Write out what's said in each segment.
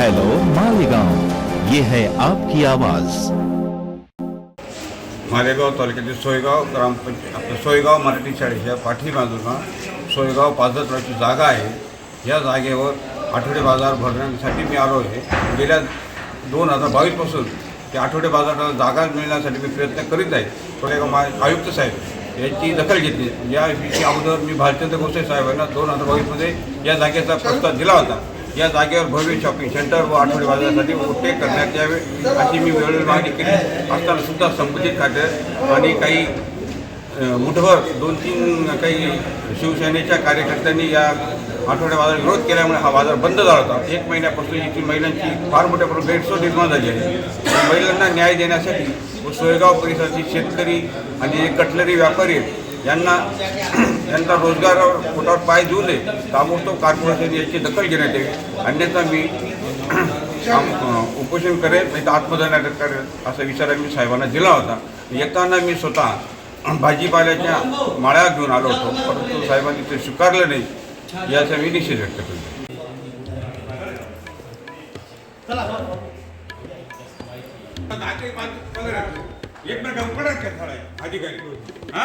Hello Malegaon ये है आपकी आवाज़। मालेगाव तालुक्यातील सोयगाव ग्रामपंचायत आपलं सोयगाव मराठी शाळेच्या पाठीबाजूला सोयगाव पाझरतळाची जागा आहे. या जागेवर आठवडे बाज़ार भरण्यासाठी मी आलो आहे. गेल्या दोन हज़ार बावीसपासून ते आठवडे बाजाराला जागा मिळण्यासाठी मी प्रयत्न करीत आहे. सोयगाव मा आयुक्त साहेब यांची दखल घेतली. या अगोदर मी भालचंद्र गोसाई साहेबांना दोन हज़ार बावीसमध्ये या जागेचा प्रस्ताव दिला होता. या जागेवर भव्य शॉपिंग सेंटर व आठवडे बाजारासाठी मोठे करण्यात यावे अशी मी वेळोवेळी मागणी केली. असताना सुद्धा संबंधित खाते आणि काही मुठभर दोन तीन काही शिवसेनेच्या कार्यकर्त्यांनी या आठवड्या बाजार विरोध केल्यामुळे हा बाजार बंद झाला होता. एक महिन्यापासून येथील महिलांची फार मोठ्या प्रमाणात गैरसोय निर्माण झाली आहे. महिलांना न्याय देण्यासाठी व सोयगाव परिसरातील शेतकरी आणि कटलरी व्यापारी यांना यांचा रोजगारावर पोटावर पाय देऊ नये. ताबडतोब कार्पोरेशन याची दखल घेण्यात येईल. अन्यथा मी काम उपोषण करेल नाही तर आत्मदान करेल असा विचार मी साहेबांना दिला होता. येताना मी स्वतः भाजीपाल्याच्या माळ्या घेऊन आलो होतो. परंतु साहेबांनी ते स्वीकारलं नाही याचा मी निषेध व्यक्त केला. एक मिनिट अधिकारी. हा?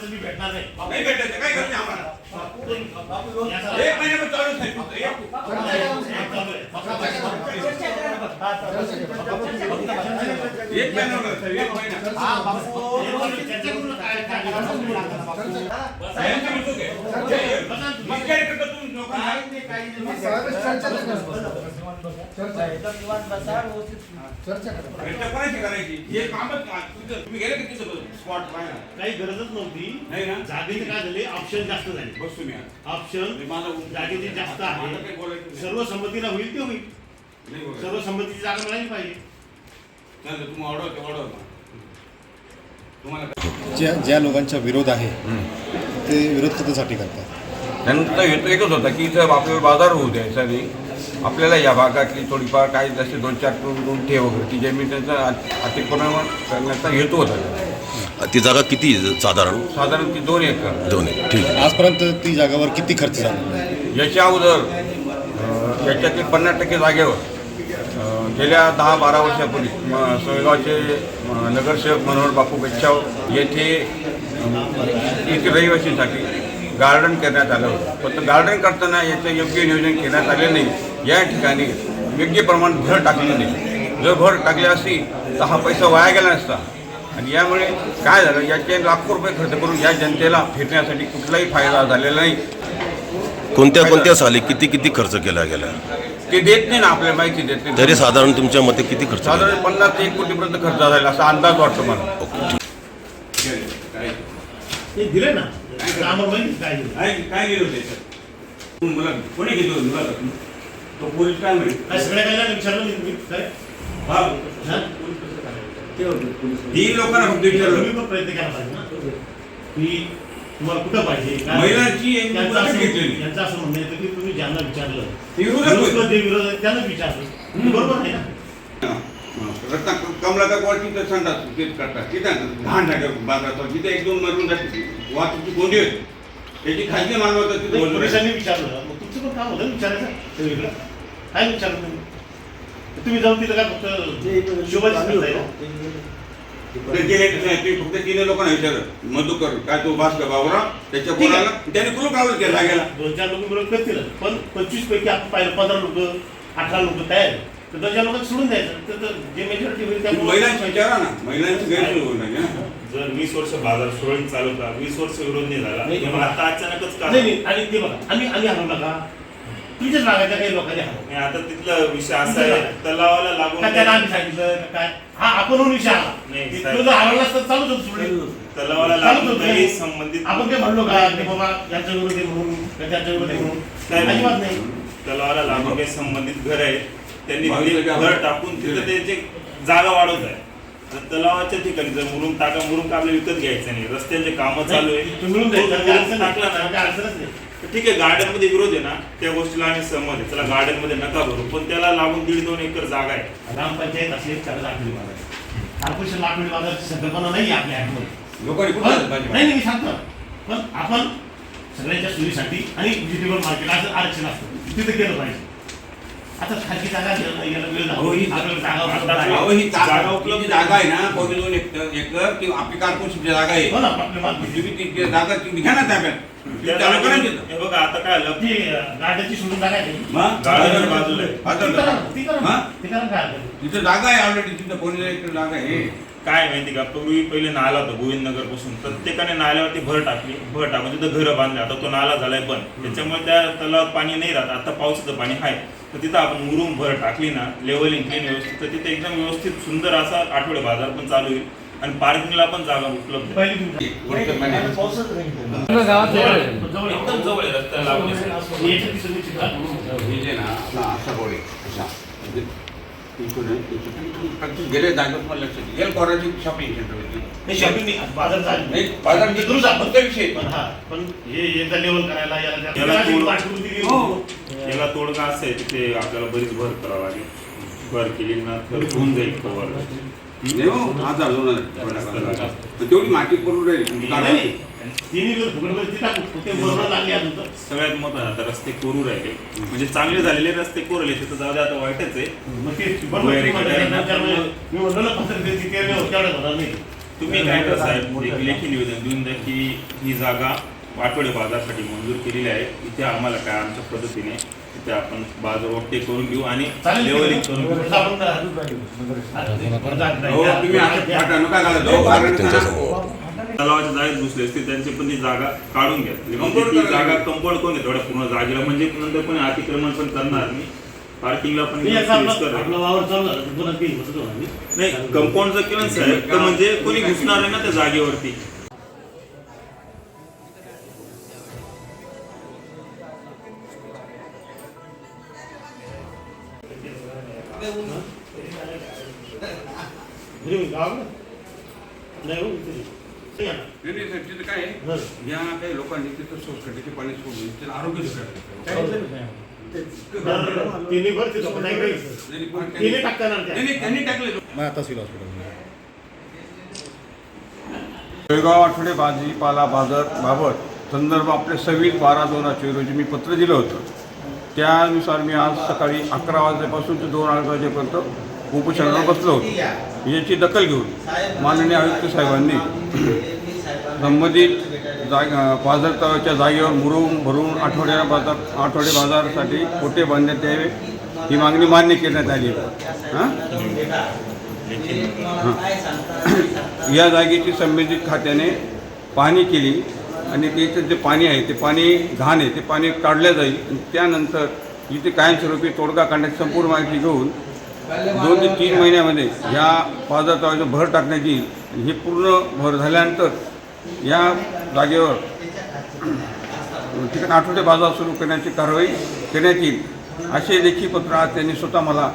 तुम्ही भेटणार नाही भेटायचं काय करते आम्हाला एक एक महिना हे काही गरजच नव्हती. नाही ना? जागेचे काय झाले? ऑप्शन जास्त झाले. बस तुम्ही. ऑप्शन जागेची जास्त आहे. नाही. सर्वसंमतीला होईल ते होईल. नाही बोलायचं. सर्वसंमतीची जागा मिळाली पाहिजे. चालतं, तुम्ही ऑर्डर ते ऑर्डर तुम्हाला ज्या ज्या लोकांचा विरोध आहे ते विरोध कशासाठी करतात? त्यांचा हेतू एकच होता की इथं आपल्याला बाजार होऊ द्यायचा नाही आपल्याला या भागातली थोडीफार काही जसे दोन चार गुंठे वगैरे ती जमीन त्यांचा अति- अतिक्रमण करण्याचा हेतू होता. ती जागा किती साधारण? साधारण ती दोन एकर. दोन आहे ठीक आहे. आजपर्यंत ती जागावर किती खर्च झाला? याच्या अगोदर अं, याच्यातील पन्नास टक्के जागेवर अं, गेल्या दहा बारा वर्षापूर्वी म- सोयगावचे म, नगरसेवक मनोहर बापू बच्चाव येथे अं, येथील रहिवासींसाठी गार्डन करण्यात आलं होतं. फक्त गार्डन करताना याचं योग्य नियोजन करण्यात आले नाही. या ठिकाणी योग्य प्रमाणात भर टाकली नाही. जर भर टाकली असती तर हा पैसा वाया गेला नसता. आणि यामुळे काय झालं याचे लाखो रुपये खर्च करून या जनतेला फिरण्यासाठी कुठलाही फायदा झालेला नाही. कोणत्या कोणत्या साली किती किती खर्च केला गेला? ते देत नाही ना आपल्याला माहिती देत नाही. तरी साधारण तुमच्या मते किती खर्च? साधारण पन्नास ते एक कोटीपर्यंत खर्च झाला असा अंदाज वाटतो मला. ओके. ठीक ते दिले ना. काय. काय मुला कोणी घेतलं तो पोलीस काय म्हणे? हा? तीन लोकांना फक्त विचारलं. की कुठं पाहिजे? महिलांची एक मुलाखत असं- घेतलेली. त्यांचं असं म्हणणं येतं की तुम्ही ज्यांना विचारलं ते विरोधक होते. विरोध जे विरोध आहेत त्यांना विचारलं बरोबर आहे ना? रत्ना कमलाचा क्वालिटी तर संडास तेच करतात. तिथं घाण टाकत बाजारात तिथे एक दोन मरून जाते वाहतुकी कोंडी होते त्याची खाजगी मालमत्ता तिथे नाही, बोलतो पोलिसांनी विचारलं. मग तुमचं पण काम होतं ना विचारायचं? ते वेगळं काय विचारलं तुम्ही? तुम्ही जाऊन तिथं काय फक्त शोभाची करताय ना? ते गेले ते फक्त तीन लोकांना विचारलं. मधुकर काय तो भास्कर बाबुराव त्याच्या ठीक आहे. पोराला? त्याने कुलूप लावलं त्या जागेला दोन चार लोक विरोध करतील. पण पंचवीस पैकी आपण पाहिलं पंधरा लोक अठरा लोक तयार. तर दोन चार लोकांना सोडून द्यायचं. तर तर जे मेजॉरिटी होईल त्या महिलांची विचारा ना. महिलांची गैरसोय होऊ नये ना. जर वीस वर्ष बाजार सुरळीत चालवता वीस वर्ष विरोध नाही झाला नाही, मग आता अचानकच का नाही नाही आणि ते बघा आम्ही आम्ही हरवला का? तुमच्याच भागाच्या काही लोकांनी हरवलं नाही, आता तिथला विषय असा आहे तलावाला लागून का त्याला आम्ही सांगितलं? का काय? हा आपण विषय आला. नाही, ते साहेब. जर हरवला असता चालूच होतं सोडून. तलावाला लागून होतं. काही संबंधित आपण काय म्हणलो का? की बाबा याच्या विरोधी म्हणून का त्याच्या विरोधी म्हणून? काय नाही. अजिबात नाही. तलावाला लागून काही संबंधित घर आहे त्यांनी काय घर? टाकून तिथं त्याचे जागा वाढवत आहे. तलावाच्या ठिकाणी जर मुरुम टाका मुरुम का आपल्याला विकत घ्यायचं नाही. रस्त्यांचे कामं चालू आहे. तो मिळून जाईल. मुरुम नाही. टाकला ना काही अडचणच नाही. तर ठीक आहे गार्डनमध्ये विरोध आहे ना त्या गोष्टीला आम्ही सहमत आहे. त्याला गार्डनमध्ये नका भरू. पण त्याला लागून दीड दोन एकर जागा आहे. ग्रामपंचायत असली त्याला लाकडी बाजार कॉर्पोरेशन लाकडी बाजारची संकल्पना नाही आहे आपल्या लोकांनी पण कुठं नाही पाहिजे? नाही मी सांगतो. पण आपण सगळ्यांच्या सोयीसाठी आणि व्हिजिटेबल मार्केट असं आरक्षण असतं. तिथे केलं पाहिजे. आता खाजगी जागा जागा आहे. ही ना कोणी दोन एकर एकर ती आपली कारपोरेशनची जागा आहे. हो जागा तुम्ही घ्या ना ताब्यात. हे बघा आता काय आलं ती गाड्याची सोडून जागा आहे. बाजूला. हा? तिथं जागा आहे ऑलरेडी तिथं कोणी एकर जागा आहे. काय माहिती का पूर्वी पहिले नाला होता गोविंदनगरपासून प्रत्येकाने नाल्यावरती भर टाकली भर टाकून तिथं घरं बांधले. आता तो नाला झालाय बंद. त्याच्यामुळे त्या तलावात पाणी नाही राहत. आता पावसाचं पाणी आहे. तर तिथं आपण मुरुम भर टाकली ना लेवलिंग क्लीन व्यवस्थित तर तिथे एकदम व्यवस्थित सुंदर असा आठवडे बाजार पण चालू होईल आणि पार्किंगला पण जागा उपलब्ध आहे. एकदम जवळ आहे रस्त्याला लागून. हे जे ना म्हणजे इकडून आहे, इकडून. इकडून प्रत्येक गेल्या जागेवर मला लक्षात येईल शॉपिंग सेंटर होती नाही, shopping नाही, बाजार चालू. नाही, बाजार ते करू शकतो. फक्त विषय. पण हा, पण हे करायला याला त्या- याला त्याला थोडं- पाठवून दिली. हो. याला तोडगा असं आहे तिथे आपल्याला बरीच भर करावं लागेल. भर केली ना तर होऊन जाईल कवर नाही हो, तेवढी माती पडून राहील. नाही. सगळ्यात मोठं आता रस्ते कोरू राहिले. म्हणजे चांगले झालेले रस्ते कोरले तिथं जाऊ दे आता वाईटच आहे. तुम्ही ना, ना, काय करा साहेब एक लेखी निवेदन देऊन द्या की ही जागा आठवडे बाजारसाठी मंजूर केलेली आहे. इथे आम्हाला काय आमच्या पद्धतीने तिथे आपण बाजार ओटे करून घेऊ आणि लेवलिंग नाही? करून घेऊ. हो तुम्ही आता फाटा नका घालत हो, कारण तलावाच्या जागेत घुसले असते त्यांची पण ती जागा काढून घ्या. म्हणजे ती. जागा कंपाऊंड कोण आहे थोड्या पूर्ण जागेला. म्हणजे नंतर कोणी अतिक्रमण पण करणार नाही पार्किंगला पण नाही. कंपाऊंड जर केलं ना साहेब तर म्हणजे कोणी घुसणार आहे ना त्या जागेवरती? नाही हो, नाही. तिथं काय आहे? हं. या काही लोकांनी तिथं सोसायटीचे पाणी सोडून आरोग्य नाही काही. नाही, नाही. नाही, नाही, त्यांनी टाकले मग आता सिव्हिल आठवडे भाजीपाला बाजार बाबत संदर्भ आपले सव्वीस बारा दोन हजार रोजी मी पत्र दिलं होतं त्यानुसार मी आज सकाळी अकरा वाजल्यापासून ते दोन अडीच वाजेपर्यंत उपोषणाला बसलो होतो. याची दखल घेऊन माननीय आयुक्त साहेबांनी संबंधित जाग बाजार तळाच्या जागेवर मुरुम भरून आठवड्या बाजार आठवडे बाजारासाठी कोटे बांधण्यात यावे ही मागणी मान्य करण्यात आली. आहे हां. या जागेची संबंधित खात्याने पाहणी केली आणि त्याचं जे पाणी आहे ते पाणी घाण आहे ते पाणी काढलं जाईल. आणि त्यानंतर इथे कायमस्वरूपी तोडगा काढण्याची संपूर्ण माहिती घेऊन दोन ते तीन महिन्यामध्ये ह्या बाजारतळाचं भर टाकण्यात येईल आणि हे पूर्ण भर झाल्यानंतर या जागेवर ठिकाण आठवडे बाजार सुरू करण्याची कारवाई करण्यात येईल असे लेखी पत्र आज त्यांनी स्वतः मला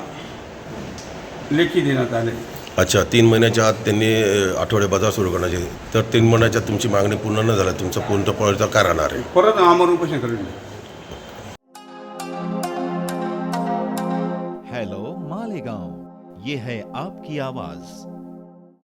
लेखी देण्यात आले. अच्छा तीन महिन्याच्या आत त्यांनी आठवडे बाजार सुरू करण्याचे. तर तीन महिन्याच्या तुमची मागणी पूर्ण न झाल्या तुमचं पूर्ण पळता काय राहणार आहे? परत आमरण उपोषण करेल. ये है आपकी आवाज।